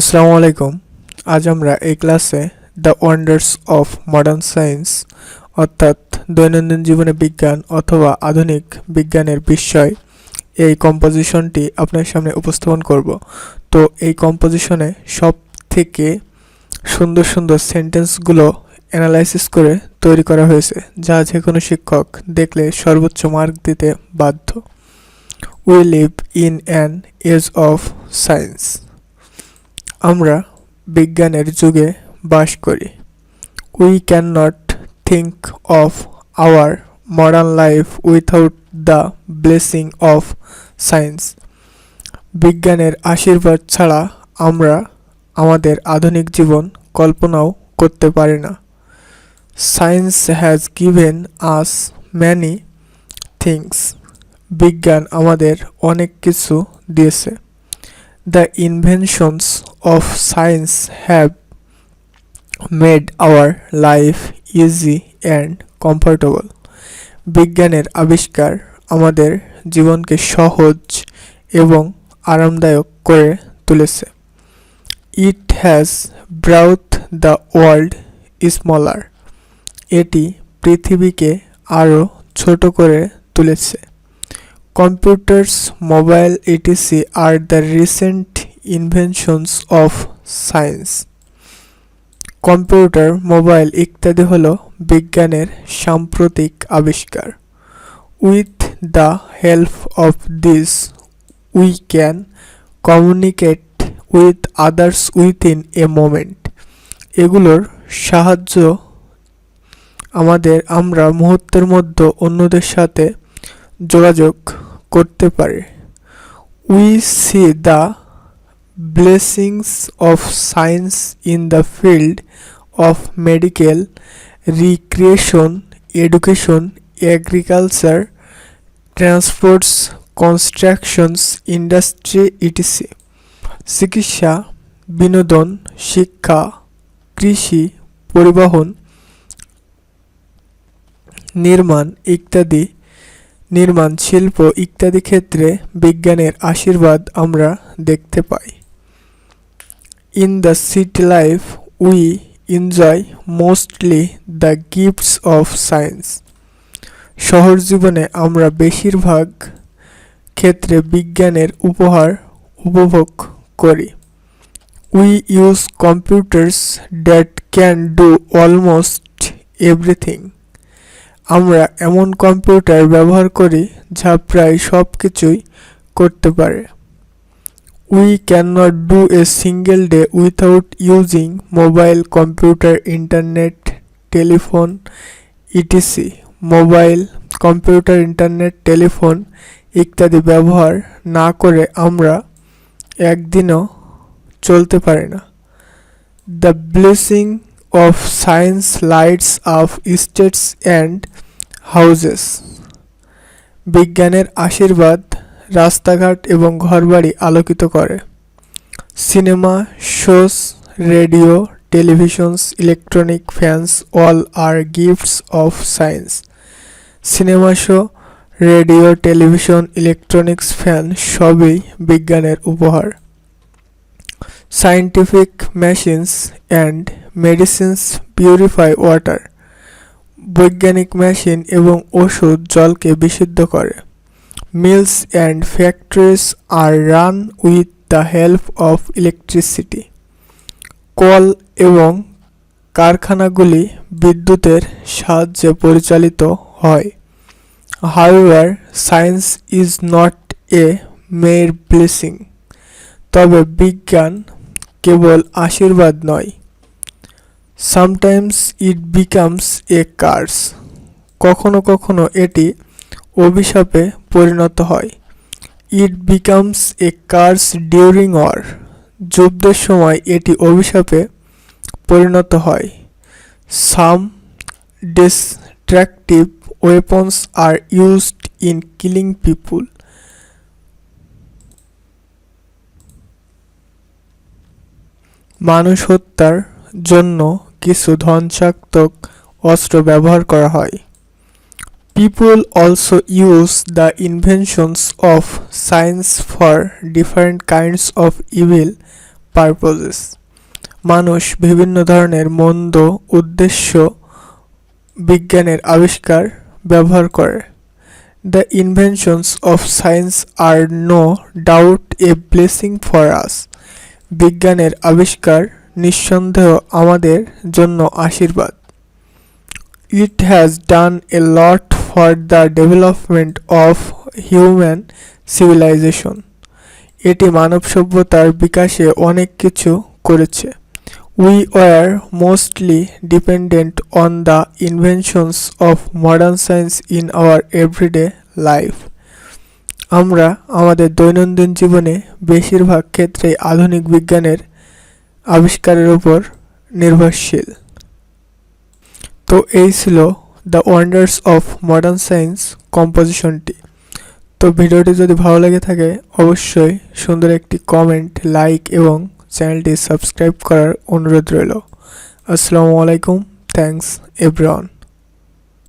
আসসালামু আলাইকুম। আজ আমরা এই ক্লাসে the wonders of modern science অর্থাৎ দৈনন্দিন জীবনে বিজ্ঞান অথবা আধুনিক বিজ্ঞানের বিস্ময় এই কম্পোজিশনটি আপনার সামনে উপস্থাপন করব। তো এই কম্পোজিশনে সব থেকে সুন্দর সুন্দর সেন্টেন্সগুলো অ্যানালাইসিস করে তৈরি করা হয়েছে, যা যে কোনো শিক্ষক দেখলে সর্বোচ্চ মার্ক দিতে বাধ্য। We live in an age of science আমরা বিজ্ঞানের যুগে বাস করি। We can not think of our modern life without the blessing of science বিজ্ঞানের আশীর্বাদ ছাড়া আমরা আমাদের আধুনিক জীবন কল্পনাও করতে পারি না। Science has given us many things বিজ্ঞান আমাদের অনেক কিছু দিয়েছে। The inventions of science have made our life easy and comfortable. বিজ্ঞানের আবিষ্কার আমাদের জীবনকে সহজ এবং আরামদায়ক করে তুলেছে। It has brought the world smaller এটি পৃথিবীকে আরও ছোট করে তুলেছে। Computers, mobile, etc. are the recent inventions of science. Computer mobile ইত্যাদি হল বিজ্ঞানের সাম্প্রতিক আবিষ্কার with the help of this we can communicate with others within a moment এগুলোর সাহায্য আমাদের আমরা মুহূর্তের মধ্যে অন্যদের সাথে যোগাযোগ করতে পারে। We see the blessings of science in the field of medical recreation education agriculture transports constructions industry etc চিকিৎসা, বিনোদন, শিক্ষা, কৃষি, পরিবহন, নির্মাণ ইত্যাদি নির্মাণ, শিল্প ইত্যাদি ক্ষেত্রে বিজ্ঞানের আশীর্বাদ আমরা দেখতে পাই। In the city life we enjoy mostly the gifts of science শহর জীবনে আমরা বেশিরভাগ ক্ষেত্রে বিজ্ঞানের উপহার উপভোগ করি। We use computers that can do almost everything আমরা এমন কম্পিউটার ব্যবহার করি যা প্রায় সব কিছুই করতে পারে। We can not do a single day without using mobile computer internet telephone etc mobile computer internet telephone ইত্যাদি ব্যবহার না করে আমরা একদিনও চলতে পারি না। The blessing of science lights of streets and houses বিজ্ঞানের আশীর্বাদ রাস্তাঘাট এবং ঘরবাড়ি আলোকিত করে। Cinema, shows, radio, televisions, electronic fans, all are gifts of science. Cinema, show, radio, television, electronics, fan সবই বিজ্ঞানের উপহার। Scientific machines and medicines purify water বৈজ্ঞানিক মেশিন এবং ওষুধ জলকে বিশুদ্ধ করে। Mills and factories are run with the help of electricity call এবং কারখানাগুলি বিদ্যুতের সাহায্যে পরিচালিত হয়। However science is not a mere blessing তবে বিজ্ঞান কেবল আশীর্বাদ নয়। Sometimes it becomes a curse কখনো কখনো এটি অভিশাপে পরিণত হয়। It becomes a curse during war যুদ্ধের সময় এটি অভিশাপে পরিণত হয়। Some destructive weapons are used in killing people মানুষ হত্যার জন্য কিছু ধ্বংসাত্মক অস্ত্র ব্যবহার করা হয়। People also use the inventions of science for different kinds of evil purposes মানুষ বিভিন্ন ধরনের মন্দ উদ্দেশ্য বিজ্ঞানের আবিষ্কার ব্যবহার করে। The inventions of science are no doubt a blessing for us বিজ্ঞানের আবিষ্কার নিঃসন্দেহ আমাদের জন্য আশীর্বাদ। It has done a lot for the development of human civilization এটি মানব সভ্যতার বিকাশে অনেক কিছু করেছে। We are mostly dependent on the inventions of modern science in our everyday life আমরা আমাদের দৈনন্দিন জীবনে বেশিরভাগ ক্ষেত্রেই আধুনিক বিজ্ঞানের আবিষ্কারের উপর নির্ভরশীল। তো এই ছিল the wonders of modern science কম্পোজিশনটি তো ভিডিওটি যদি ভালো লেগে থাকে, অবশ্যই সুন্দর একটি কমেন্ট লাইক এবং চ্যানেলটি সাবস্ক্রাইব করার অনুরোধ রইল। আসসালামু আলাইকুম থ্যাংকস এভরিওয়ান